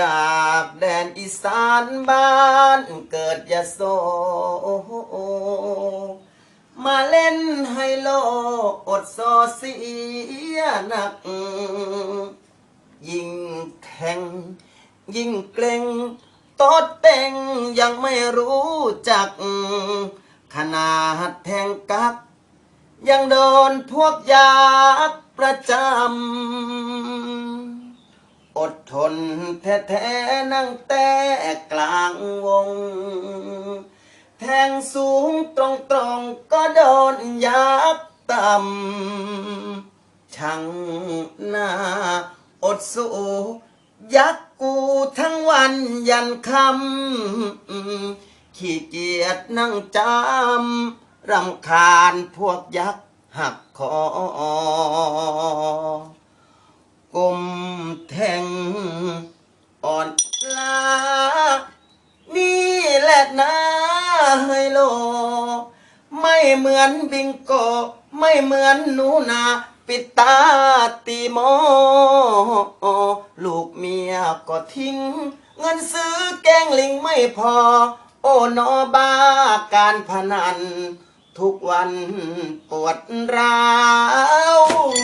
จากแดนอีสานบ้านเกิดยะโส มาเล่นไฮโลอดโซเสียหนัก ยิ่งแข่งยิ่งเกรงตอดเต็งยังไม่รู้จัก ขนาดแทงกัก ยังโดนพวกยากประจำ อดทนแท้ๆนั่งแต่กลางวง แทงสูงตรงๆก็โดนยักต่ำช่างหน้าอดสู้ยักกูทั้งวันยันคำขี้เกียจนั่งจำรำคาญพวกยักษ์หักคอ แทงอ่อนลา นี่แหละนะไฮโล ไม่เหมือนบิงโก ไม่เหมือนหนูนาปิดตาตีโมลูกเมียก็ทิ้ง เงินซื้อแกงลิงไม่พอ โอ้นอบ้าการพนัน ทุกวันปวดร้าว